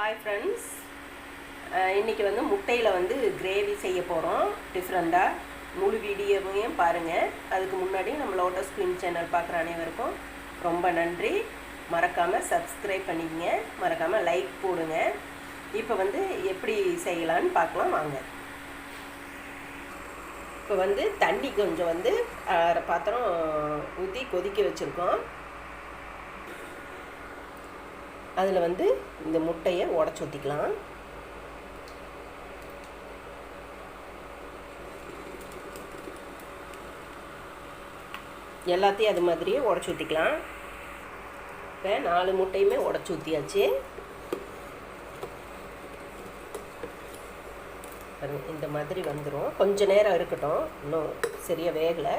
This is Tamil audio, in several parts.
ஹாய் ஃப்ரெண்ட்ஸ் இன்றைக்கி வந்து முட்டையில் வந்து கிரேவி செய்ய போகிறோம் டிஃப்ரெண்ட்டாக முழு வீடியோவையும் பாருங்கள் அதுக்கு முன்னாடி நம்ம லோட்டஸ் குயின் சேனல் பார்க்குற அனைவருக்கும் ரொம்ப நன்றி. மறக்காமல் சப்ஸ்கிரைப் பண்ணிக்கங்க. மறக்காமல் லைக் போடுங்க. இப்போ வந்து எப்படி செய்யலான்னு பார்க்கலாம். வாங்க. இப்போ வந்து தண்ணி கொஞ்சம் வந்து பாத்திரம் ஊற்றி கொதிக்க வச்சுருக்கோம். அதில் வந்து இந்த முட்டையை உடச்சி ஊற்றிக்கலாம் எல்லாத்தையும் அது மாதிரியே உடச்சி ஊற்றிக்கலாம் இப்போ நாலு முட்டையுமே உடச்சி ஊற்றியாச்சு இந்த மாதிரி வந்துடும் கொஞ்சம் நேரம் இருக்கட்டும். இன்னும் சரியாக வேகலை.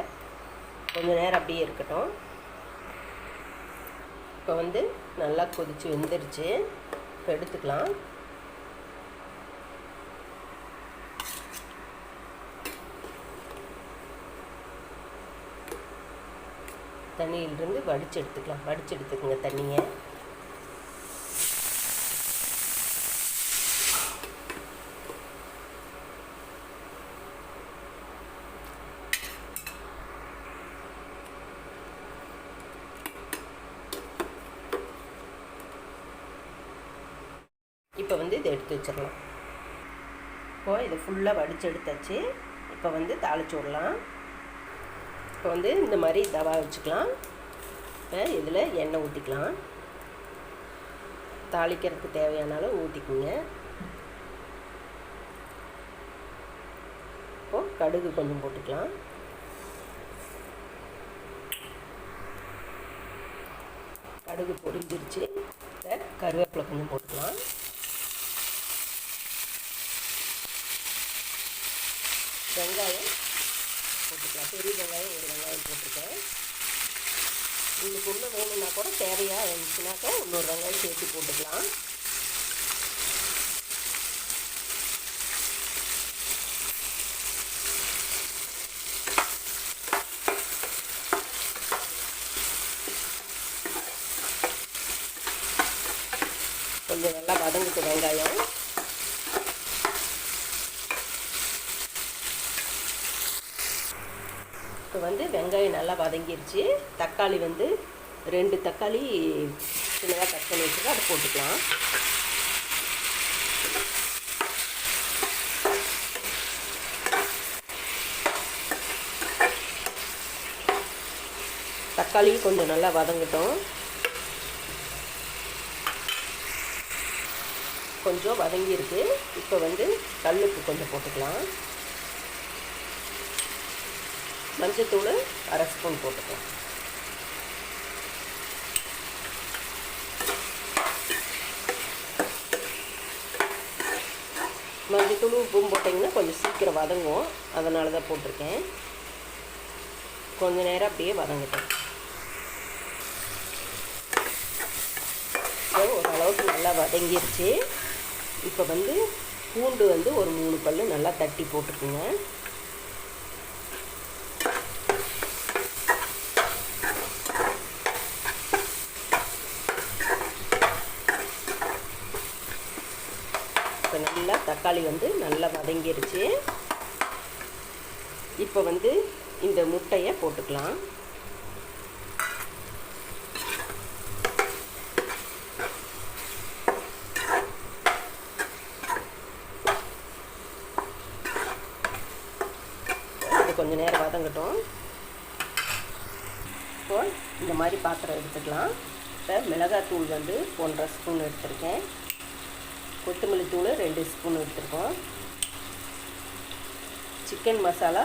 கொஞ்சம் நேரம் அப்படியே இருக்கட்டும். இப்போ வந்து நல்லா கொதித்து வெந்துருச்சு. இப்போ எடுத்துக்கலாம். தண்ணியிலிருந்து வடித்து எடுத்துக்கலாம். வடித்து எடுத்துக்கோங்க தண்ணியை இப்போ வந்து இதை எடுத்து வச்சிடலாம். இப்போ இதை ஃபுல்லாக வடித்து எடுத்தாச்சு. இப்போ வந்து தாளிச்சு விடலாம். இப்போ வந்து இந்த மாதிரி தவா வச்சுக்கலாம். இப்போ இதில் எண்ணெய் ஊற்றிக்கலாம் தாளிக்கிறதுக்கு தேவையான அளவு ஊற்றிக்குங்க இப்போது கடுகு கொஞ்சம் போட்டுக்கலாம். கடுகு பொரிஞ்சிருச்சு. கருவேப்பிலை கொஞ்சம் போட்டுக்கலாம். வெங்காயம் போட்டுக்கலாம். பெரிய வெங்காயம் ஒரு வெங்காயம் போட்டிருக்கேன். உங்களுக்கு இன்னும் வேணும்னா கூட தேவையாக இருந்துச்சுனாக்கா இன்னொரு வெங்காயம் சேர்த்து போட்டுக்கலாம். கொஞ்சம் நல்லா வதங்கிட்டு வெங்காயம். இப்போ வந்து வெங்காயம் நல்லா வதங்கிருச்சு. தக்காளி வந்து ரெண்டு தக்காளி சின்னதாக கட் பண்ணி வச்சுருக்கோம் அதை போட்டுக்கலாம். தக்காளியும் கொஞ்சம் நல்லா வதங்கட்டும். கொஞ்சம் வதங்கியிருக்கு. இப்போ வந்து கல்லுப்பு கொஞ்சம் போட்டுக்கலாம். மஞ்சத்தூள் அரை ஸ்பூன் போட்டுக்கலாம். மஞ்சத்தூள் உப்பும் போட்டிங்கன்னா கொஞ்சம் சீக்கிரம் வதங்கும். அதனால தான் போட்டிருக்கேன். கொஞ்ச நேரம் அப்படியே வதங்கிட்டேன் ஓரளவுக்கு நல்லா வதங்கிருச்சு. இப்போ வந்து பூண்டு வந்து ஒரு மூணு பல் நல்லா தட்டி போட்டுக்குங்க இப்போ நல்லா தக்காளி வந்து நல்லா வதங்கிருச்சு. இப்போ வந்து இந்த முட்டையை போட்டுக்கலாம். இது கொஞ்சம் நேரம் வதங்கட்டும். இப்போ இந்த மாதிரி பாத்திரம் எடுத்துக்கலாம். இப்போ மிளகாத்தூள் வந்து ஒன்றரை ஸ்பூன் எடுத்திருக்கேன். கொத்தமல்லி தூள் ரெண்டு ஸ்பூன் எடுத்துருக்கோம். சிக்கன் மசாலா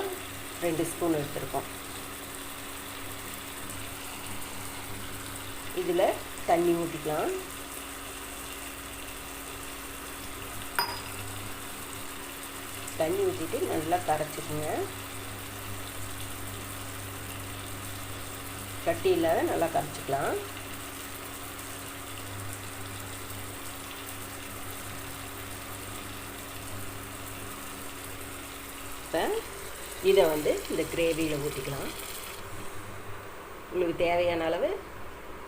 ரெண்டு ஸ்பூன் எடுத்துருக்கோம். இதில் தண்ணி ஊற்றிக்கலாம். தண்ணி ஊற்றிட்டு நல்லா கரைச்சிக்குங்க. கட்டியில் நல்லா கரைச்சிக்கலாம். இப்போ இதை வந்து இந்த கிரேவியில் ஊற்றிக்கலாம் உங்களுக்கு தேவையான அளவு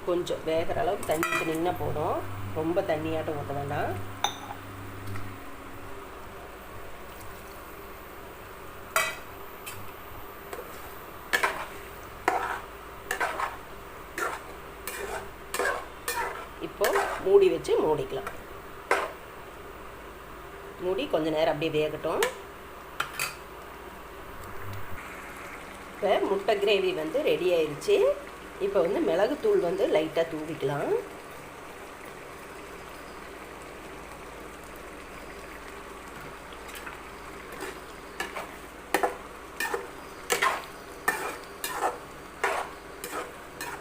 கொஞ்சம் வேகிற அளவுக்கு தண்ணி ஊற்றினீங்கன்னா போதும். ரொம்ப தண்ணியாட்டம் ஊற்ற வேண்டாம். இப்போ மூடி வச்சு மூடிக்கலாம். மூடி கொஞ்ச நேரம் அப்படியே வேகட்டும். இப்போ முட்டை கிரேவி வந்து ரெடி ஆயிடுச்சு இப்போ வந்து மிளகுத்தூள் வந்து லைட்டாக தூவிக்கலாம்.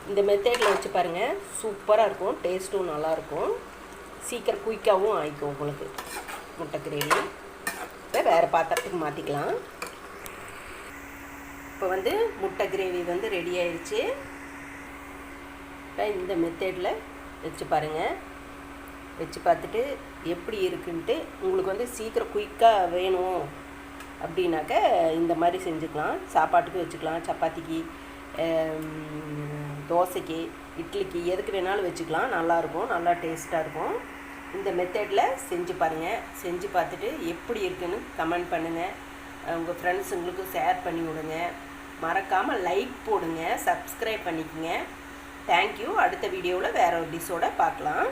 இந்த மெத்தேடில் வச்சு பாருங்கள் சூப்பராக இருக்கும். டேஸ்ட்டும் நல்லாயிருக்கும் சீக்கிரம் குயிக்காகவும் ஆயிக்கும் உங்களுக்கு முட்டை கிரேவி இப்போ வேறு பாத்திரத்துக்கு மாற்றிக்கலாம் இப்போ வந்து முட்டை கிரேவி வந்து ரெடி ஆயிடுச்சு இப்போ இந்த மெத்தேடில் வச்சு பாருங்கள் வச்சு பார்த்துட்டு எப்படி இருக்குன்ட்டு உங்களுக்கு வந்து சீக்கிரம் குயிக்காக வேணும் அப்படின்னாக்க இந்த மாதிரி செஞ்சுக்கலாம். சாப்பாட்டுக்கு வச்சுக்கலாம். சப்பாத்திக்கு தோசைக்கு இட்லிக்கு எதுக்கு வேணாலும் வச்சுக்கலாம். நல்லாயிருக்கும் நல்லா டேஸ்ட்டாக இருக்கும். இந்த மெத்தடில் செஞ்சு பாருங்கள் செஞ்சு பார்த்துட்டு எப்படி இருக்குன்னு கமெண்ட் பண்ணுங்கள் உங்கள் ஃப்ரெண்ட்ஸுங்களுக்கு ஷேர் பண்ணி விடுங்க. மறக்காமல் லைக் போடுங்க சப்ஸ்கிரைப் பண்ணிக்கோங்க. தேங்க்யூ அடுத்த வீடியோவில் வேறு ஒரு டிஷ்ஷோட பார்க்கலாம்.